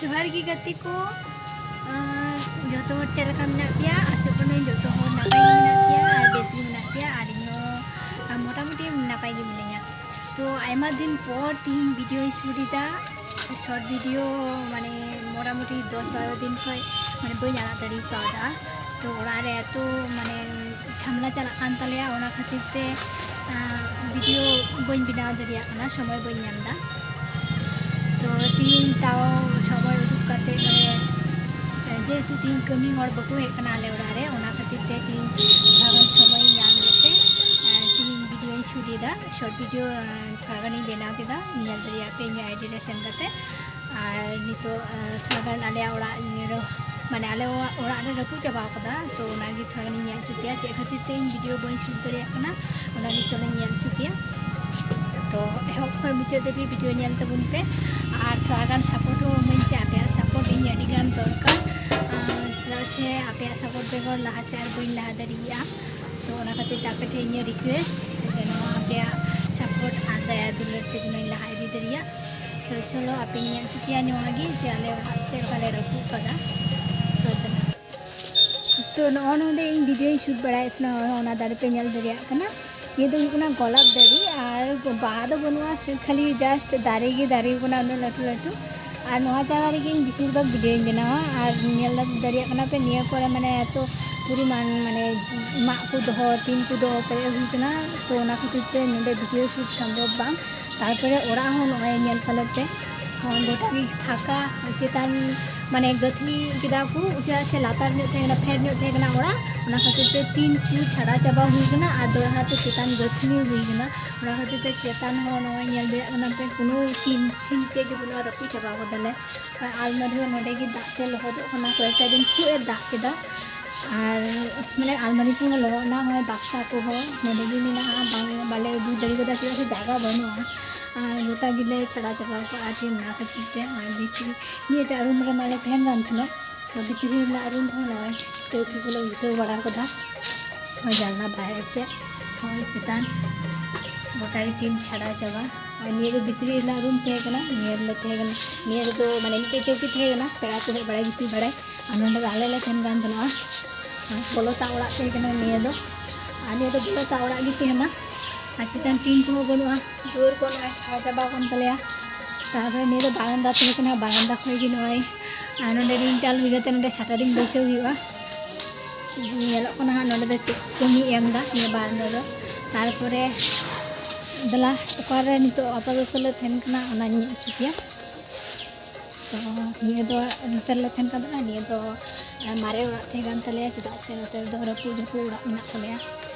ᱡᱚᱦᱟᱨ ᱜᱮ ᱜᱟᱛᱮ ᱠᱚ ᱡᱚᱛᱚ ᱦᱚᱲ ᱪᱮᱫ ᱞᱮᱠᱟ ᱢᱮᱱᱟᱜ ᱯᱮᱭᱟ ᱟᱥᱚᱜ ᱠᱟᱹᱱᱟᱹᱧ ᱡᱚᱛᱚ ᱦᱚᱲ ᱱᱟᱯᱟᱭ ᱜᱮ ᱢᱮᱱᱟᱜ ᱯᱮᱭᱟ ᱟᱨ ᱵᱮᱥ ᱜᱮ ᱢᱮᱱᱟᱜ ᱯᱮᱭᱟ ᱟᱨ ᱤᱧᱦᱚᱸ ᱢᱳᱴᱟᱢᱩটি ᱱᱟᱯᱟᱭ ᱜᱮ ᱢᱤᱱᱟᱹᱧᱟ ᱛᱚ ᱟᱭᱢᱟ ᱫᱤᱱ ᱯᱚᱨ ᱛᱤᱦᱤᱧ ᱵᱷᱤᱰᱤᱭᱳᱧ ᱥᱩᱴ ᱮᱫᱟ ᱥᱚᱨᱴ ᱵᱷᱤᱰᱤᱭᱳ ᱢᱟᱱᱮ ᱢᱳᱴᱟᱢᱩটি ᱫᱚᱥ ᱵᱟᱨো ᱫᱤᱱ ᱠᱷᱚᱡ ᱢᱟᱱᱮ ᱵᱟᱹᱧ ᱟᱲᱟᱜ ᱫᱟᱲᱮ ᱠᱟᱣᱫᱟ ᱛᱚ ᱚᱲᱟᱜ ᱨᱮ ᱮᱛᱚ ᱢᱟᱱᱮ ᱡᱷᱟᱢᱞᱟ ᱪᱟᱞᱟᱜ ᱠᱟᱱ ᱛᱟᱞᱮᱭᱟ ᱚᱱᱟ ᱠᱷᱟᱹᱛᱤᱨ ᱛᱮ ᱵᱷᱤᱰᱤᱭᱳ ᱵᱟᱹᱧ ᱵᱮᱱᱟᱣ ᱫᱟᱲᱮᱭᱟᱜ ᱠᱟᱱᱟ ᱥᱚᱢᱚᱭ ᱵᱟᱹᱧ ᱧᱟᱢ ᱮᱫᱟ ᱛᱚ તાઓ સમય ઉદુક કાતે যেহেতু তিন কমি হর বকু এখানে আলে ওড়ারে ওনা খাতির তে তিন ভাগন সময় ইয়ান লেতে তিন ভিডিও শুরি দা শর্ট ভিডিও থোড়া গানি বেনাও কেদা নিয়াল দরিয়া পে ইয়া আইডি রে সেন্ড কাতে আর নিতো থোড়া গান আলে ওড়া মানে আলে ওড়া রে রকু চাবা কদা তো ওনা গি থোড়া গানি নিয়াল চুপিয়া যে খাতির তে ভিডিও বই শুরু দরিয়া কানা ওনা গি চলে নিয়াল চুপিয়া ᱛᱚ ᱮᱦᱚᱵ ᱠᱷᱚᱱ ᱢᱩᱪᱟᱹᱫ ᱫᱷᱟᱹᱵᱤᱡ ᱵᱷᱤᱰᱤᱭᱳ ᱧᱮᱞ ᱛᱟᱵᱚᱱ ᱯᱮ ᱟᱨ ᱛᱷᱚᱲᱟ ᱜᱟᱱ ᱥᱟᱯᱳᱨᱴ ᱦᱚᱸ ᱤᱢᱟᱹᱧ ᱯᱮ ᱟᱯᱮᱭᱟᱜ ᱥᱟᱯᱳᱨᱴ ᱤᱧ ᱟᱹᱰᱤ ᱜᱟᱱ ᱫᱚᱨᱠᱟর ᱪᱮᱫᱟᱜ ᱥᱮ ᱟᱯᱮᱭᱟᱜ ᱥᱟᱯᱳᱨᱴ ᱵᱮᱜᱚᱨ ᱞᱟᱦᱟ ᱥᱮᱫ ᱟᱨ ᱵᱟᱹᱧ ᱞᱟᱦᱟ ᱫᱟᱲᱮᱭᱟᱜᱼᱟ ᱛᱚ ᱚᱱᱟ ᱠᱷᱟᱹᱛᱤᱨ ᱛᱮ ᱟᱯᱮ ᱴᱷᱮᱱ ᱤᱧᱟᱹᱜ ᱨᱤᱠᱩᱭᱮᱥᱴ ᱡᱮ ᱱᱚᱣᱟ ᱟᱯᱮᱭᱟᱜ ᱥᱟᱯᱳᱨᱴ ᱟᱨ ᱫᱟᱭᱟ ᱫᱩᱞᱟᱹᱲ ᱛᱮ ᱡᱮᱱᱚᱧ ᱞᱟᱦᱟ ᱤᱫᱤ ᱫᱟᱲᱮᱭᱟᱜ ᱛᱚ ᱪᱚᱞᱚ ᱟᱯᱮ ᱧᱮᱞ ᱦᱚᱪᱚ ᱯᱮᱭᱟ ᱱᱚᱣᱟᱜᱮ ᱡᱮ ᱟᱞᱮ ᱚᱲᱟᱜ ᱪᱮᱫ ᱞᱮᱠᱟ ᱞᱮ ᱨᱟᱹᱯᱩᱫ ᱟᱠᱟᱫᱟ ᱛᱚ ᱱᱚᱜᱼᱚ ᱱᱚᱰᱮ ᱤᱧ ᱵᱷᱤᱰᱤᱭᱳᱧ ᱥᱩᱴ ᱵᱟᱲᱟᱭᱮᱫ ᱛᱟᱦᱮᱱᱟ ᱚᱱᱟ ᱫᱟᱨᱮ ᱯᱮ ᱧᱮᱞ ᱫᱟᱲᱮᱭᱟᱜ ᱠᱟᱱᱟ ಎದುಗುಣ ಗೊಲಾಬ್ ದರಿ আর বাদও বনুয়া খালি জাস্ট দাঁড়িয়ে গিয়ে দাঁড়িয়ে বনা লাটু লাটু আর নয়া জায়গা রেগে বেশিরভাগ ভিডিও বানাওয়া আর নেল দাঁড়িয়ে পে নিয়ে পরে মানে এত পরিমাণ মানে মাগ কো দহ তিন কো দহ পরে হুকনা তো ওনা খাতিরতে নেডে ভিডিও শুট সম্ভব বাং। তারপরে ওরা হন নয় নেল ফেলতে। গোটা ফাঁকা চেতান ᱢᱟᱱᱮ ᱜᱟᱹᱛᱷᱱᱤ ᱠᱮᱫᱟ ᱠᱚ ᱪᱮᱫᱟᱜ ᱥᱮ ᱞᱟᱛᱟᱨ ᱧᱚᱜ ᱛᱟᱦᱮᱸ ᱠᱟᱱᱟ ᱯᱷᱮᱰ ᱧᱚᱜ ᱛᱟᱦᱮᱸ ᱠᱟᱱᱟ ᱚᱲᱟᱜ ᱚᱱᱟ ᱠᱷᱟᱹᱛᱤᱨ ᱛᱮ ᱛᱤᱱ ᱠᱚ ᱪᱷᱟᱰᱟ ᱪᱟᱵᱟ ᱦᱩᱭ ᱠᱟᱱᱟ ᱟᱨ ᱫᱚᱲᱦᱟ ᱛᱮ ᱪᱮᱛᱟᱱ ᱜᱟᱹᱛᱷᱱᱤ ᱦᱩᱭ ᱠᱟᱱᱟ ᱚᱱᱟ ᱠᱷᱟᱹᱛᱤᱨ ᱛᱮ ᱪᱮᱛᱟᱱ ᱦᱚᱸ ᱱᱚᱣᱟ ᱧᱮᱞ ᱫᱟᱲᱮᱭᱟᱜ ᱠᱟᱱᱟ ᱯᱮ ᱠᱳᱱᱳ ᱴᱤᱢ ᱯᱷᱤᱱ ᱪᱮᱫ ᱜᱮ ᱵᱟᱹᱱᱩᱜᱼᱟ ᱨᱟᱹᱯᱩᱫ ᱪᱟᱵᱟ ᱠᱟᱫᱟᱞᱮ ᱟᱞᱢᱟᱨᱤ ᱦᱚᱸ ᱱᱚᱰᱮ ᱜᱮ ᱫᱟᱜ ᱛᱮ ᱞᱚᱦᱚᱫᱚᱜ ᱠᱟᱱᱟ ᱠᱚᱭᱮᱠᱴᱟ ᱫᱤᱱ ᱠᱷᱩᱵ ᱮ ᱫᱟᱜ ᱠᱮᱫᱟ ᱟᱨ ᱢᱟᱱᱮ ᱟᱞᱢᱟরি ᱠᱚᱦᱚᱸ ᱞᱚᱦᱚᱫ ᱱᱟ ᱦᱚᱸ ᱵᱟᱠᱥᱟ ᱠᱚᱦᱚᱸ ᱱᱚᱰᱮ ᱜᱮ ᱢᱮᱱᱟᱜᱼᱟ ᱵᱟᱝ ᱵᱟᱞᱮ ᱟᱹᱜᱩ ᱫᱟᱲᱮ ᱠᱟᱫᱟ ᱪᱮᱫᱟᱜ ᱥᱮ ᱡᱟᱭᱜᱟ ᱵᱟᱹᱱᱩᱜᱼᱟ ᱟᱨ ᱜᱚᱴᱟ ᱜᱮᱞᱮ ᱪᱷᱟᱲᱟ ᱪᱟᱵᱟ ᱠᱚᱣᱟ ᱟᱨ ᱚᱱᱟ ᱠᱷᱟᱹᱛᱤᱨ ᱛᱮ ᱱᱚᱜᱼᱚᱭ ᱵᱷᱤᱛᱨᱤ ᱱᱤᱭᱟᱹᱴᱟᱜ ᱨᱩᱢ ᱨᱮ ᱢᱟᱞᱮ ᱛᱟᱦᱮᱱ ᱠᱟᱱ ᱛᱟᱦᱮᱱᱟ ᱛᱚ ᱵᱷᱤᱛᱨᱤ ᱨᱮᱱᱟᱜ ᱨᱩᱢ ᱦᱚᱸ ᱱᱚᱜᱼᱚᱭ ᱪᱟᱹᱣᱠᱤ ᱠᱚᱞᱮ ᱩᱞᱴᱟᱹᱣ ᱵᱟᱲᱟ ᱠᱟᱫᱟ ᱱᱚᱜᱼᱚᱭ ᱡᱟᱱᱞᱟ ᱵᱟᱦᱨᱮ ᱥᱮᱫ ᱱᱚᱜᱼᱚᱭ ᱪᱮᱛᱟᱱ ᱜᱚᱴᱟ ᱜᱮ ᱴᱤᱢ ᱪᱷᱟᱲᱟ ᱪᱟᱵᱟ ᱟᱨ ᱱᱤᱭᱟᱹ ᱫᱚ ᱵᱷᱤᱛᱨᱤ ᱨᱮᱱᱟᱜ ᱨᱩᱢ ᱛᱟᱦᱮᱸ ᱠᱟᱱᱟ ᱱᱤᱭᱟᱹ ᱨᱮᱞᱮ ᱛᱟᱦᱮᱸ ᱠᱟᱱᱟ ᱱᱤᱭᱟᱹ ᱨᱮᱫᱚ ᱢᱟᱱᱮ ᱢᱤᱫᱴᱮᱡ ᱪᱟᱹᱣᱠᱤ ᱛᱟᱦᱮᱸ ᱠᱟᱱᱟ ᱯᱮᱲᱟ ᱠᱚ ᱦᱮᱡ ᱵᱟᱲᱟᱭ ᱜᱤᱛᱤᱡ ᱵᱟᱲᱟᱭ ᱟᱨ ᱱᱚᱸᱰᱮ ᱫᱚ ᱟᱞᱮ ᱞᱮ ᱛᱟᱦᱮᱱ ᱠᱟᱱ ᱛᱟᱦᱮᱱᱚᱜᱼᱟ ᱵᱚᱞᱚᱛᱟ ᱚᱲᱟᱜ ᱛᱟᱦᱮᱸ ᱠᱟᱱᱟ ᱱᱤᱭᱟᱹ ᱫᱚ ᱟᱨ ᱱᱤᱭᱟᱹ ᱫᱚ ᱵᱚᱞᱚᱛᱟ ᱚᱲᱟᱜ ᱜᱮ ᱛᱟᱦᱮᱱᱟ ಹಚ್ಚಿಟ್ಟು ಟೀನ್ ಹೋಗೋಣ ದೂರ್ಕೊಂಡು ಹೈದರಾಬಾದ್ ಅಂತಲೇ তারপরে নিয়ে তো বারান্দা থেকে কোনো বারান্দা হয়ে গিয়ে নয়। আর নন্ডে রিং টাল হয়ে যেতে নন্ডে শাটারিং বসে হইবা নিয়েলো কোনো হা নন্ডে চেক কমি এমদা, নিয়ে বারান্দা দো তারপরে দলা ওকারে নিতো আপাততলে থেন কানা ওনা নিয়ে চুকিয়া তো নিয়ে দো নতেলে থেন কানা নিয়ে দো মারে ওরা থেকে গান তালেয়া চেদাক সে নতে দো রাপুর ঝাপুর ওরা মেনা তালেয়া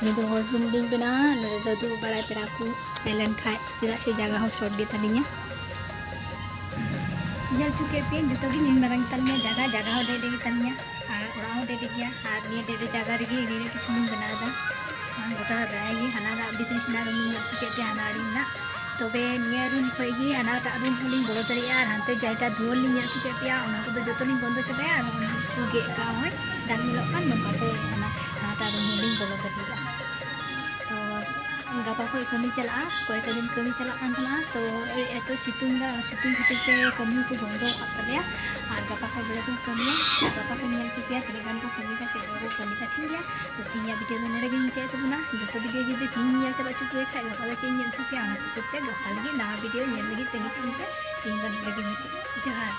ᱩᱱᱤ ᱫᱚ ᱦᱚᱲ ᱨᱩᱢ ᱨᱤᱧ ᱵᱮᱱᱟᱣᱟ ᱱᱚᱰᱮ ᱫᱚ ᱫᱩᱲᱩᱵ ᱵᱟᱲᱟᱭ ᱯᱮᱲᱟ ᱠᱚ ᱦᱮᱡ ᱞᱮᱱᱠᱷᱟᱡ ᱪᱮᱫᱟᱜ ᱥᱮ ᱡᱟᱭᱜᱟ ᱦᱚᱸ ᱥᱚᱴ ᱜᱮ ᱛᱟᱹᱞᱤᱧᱟ ᱧᱮᱞ ᱦᱚᱪᱚ ᱠᱮᱫ ᱯᱮᱭᱟᱹᱧ ᱡᱚᱛᱚ ᱜᱮ ᱱᱤᱱ ᱢᱟᱨᱟᱝ ᱛᱟᱹᱞᱤᱧᱟ ᱡᱟᱭᱜᱟ ᱡᱟᱭᱜᱟ ᱦᱚᱸ ᱰᱮᱰᱮ ᱜᱮ ᱛᱟᱹᱞᱤᱧᱟ ᱟᱨ ᱚᱲᱟᱜ ᱦᱚᱸ ᱰᱮᱰᱮ ᱜᱮᱭᱟ ᱟᱨ ᱱᱤᱭᱟᱹ ᱰᱮᱰᱮ ᱡᱟᱭᱜᱟ ᱨᱮᱜᱮ ᱱᱤᱭᱟᱹ ᱠᱤᱪᱷᱩ ᱞᱤᱧ ᱵᱮᱱᱟᱣ ᱮᱫᱟ ᱜᱚᱴᱟ ᱵᱮᱲᱟᱭ ᱦᱟᱱᱟᱴᱟᱜ ᱵᱷᱤᱛᱨᱤ ᱥᱮᱱᱟᱜ ᱨᱩᱢ ᱞᱤᱧ ᱧᱮᱞ ᱠᱮᱫ ᱯᱮ ᱦᱟᱱᱟ ᱨᱮᱱᱟᱜ ᱛᱚᱵᱮ ᱱᱤᱭᱟᱹ ᱨᱩᱢ ᱠᱷᱚᱡ ᱜᱮ ᱦᱟᱱᱟᱴᱟᱜ ᱨᱩᱢ ᱦᱚᱸᱞᱤᱧ ᱵᱚᱞᱚ ᱫᱟᱲᱮᱭᱟᱜᱼᱟ ᱟᱨ ᱦᱟᱱᱛᱮ ᱡᱟᱭᱜᱟ ᱫᱩᱣᱟᱹᱨ ᱞᱤᱧ ᱧᱮᱞ ᱦᱚᱪᱚ ᱠᱮᱫ ᱯᱮᱭᱟ ᱚᱱᱟ ᱠᱚᱫᱚ ᱡᱚᱛᱚ ᱞᱤᱧ ᱵᱚᱱᱫᱚ ᱪᱟᱵᱟᱭᱟ ᱟᱨ ᱚᱱᱟ ᱠᱚ ᱜᱮᱫ ᱠᱟᱜ ᱦᱚᱸ ᱫᱟᱜ ᱧᱮᱞᱚᱜ ᱠᱟᱱ ᱱᱚᱝᱠᱟᱛᱮ ᱦᱟᱱᱟ ᱦᱟᱱᱟᱴᱟᱜ ᱨᱩᱢ ᱦᱚᱸᱞᱤᱧ ᱵᱚᱞᱚ ᱫᱟᱲᱮᱭᱟᱜᱼᱟ ᱜᱟᱯᱟ ᱠᱷᱚᱱ ᱠᱟᱹᱢᱤ ᱪᱟᱞᱟᱜᱼᱟ ᱠᱚᱭᱮᱠᱴᱟ ᱫᱤᱱ ᱠᱟᱹᱢᱤ ᱪᱟᱞᱟᱜ ᱠᱟᱱ ᱛᱟᱞᱟᱝᱟ ᱛᱚ ᱮᱛᱚ ᱥᱤᱛᱩᱝ ᱫᱟ ᱥᱤᱛᱩᱝ ᱠᱷᱟᱹᱛᱤᱨ ᱛᱮ ᱠᱟᱹᱢᱤ ᱠᱚ ᱵᱚᱱᱫᱚ ᱟᱠᱟᱫ ᱛᱟᱞᱮᱭᱟ ᱟᱨ ᱜᱟᱯᱟ ᱠᱷᱚᱱ ᱵᱮᱲᱟ ᱫᱚᱧ ᱠᱟᱹᱢᱤᱭᱟ ᱜᱟᱯᱟ ᱠᱷᱚᱱ ᱧᱮᱞ ᱦᱚᱪᱚ ᱯᱮᱭᱟ ᱛᱤᱱᱟᱹᱜ ᱜᱟᱱ ᱠᱚ ᱠᱟᱹᱢᱤᱭᱮᱫᱟ ᱪᱮᱫ ᱠᱚ ᱠᱟᱹᱢᱤᱭᱮᱫᱟ ᱴᱷᱤᱠ ᱜᱮᱭᱟ ᱛᱚ ᱛᱤᱦᱤᱧᱟᱜ ᱵᱷᱤᱰᱤᱭᱳ ᱫᱚ ᱱᱚᱰᱮ ᱜᱮᱧ ᱢᱩᱪᱟᱹᱫ ᱛᱟᱵᱚᱱᱟ ᱡᱚᱛᱚ ᱵᱷᱤᱰᱤᱭᱳ ᱡᱩᱫᱤ ᱛᱤᱦᱤᱧ ᱧᱮᱞ ᱪᱟᱵᱟ ᱦᱚᱪᱚ ᱯᱮ ᱠᱷᱟᱡ ᱜᱟᱯᱟ ᱫᱚ ᱪᱮᱫ ᱤᱧ ᱧᱮᱞ ᱦᱚᱪᱚ ᱯᱮᱭᱟ ᱚᱱᱟ ᱠᱷᱟᱹᱛᱤᱨ ᱛᱮ ᱜᱟᱯᱟ ᱞᱟᱹᱜᱤᱫ ᱱᱟᱣᱟ ᱵᱷᱤᱰᱤᱭᱳ ᱧᱮᱞ ᱞᱟᱹᱜᱤᱫ ᱛᱟᱺᱜᱤ ᱛᱟᱦᱮᱱ ᱯᱮ ᱛᱤᱦᱤᱧ ᱫᱚ ᱱᱚᱰᱮ ᱜᱮᱧ ᱢᱩᱪᱟᱹᱫ ᱡᱚᱦᱟᱨ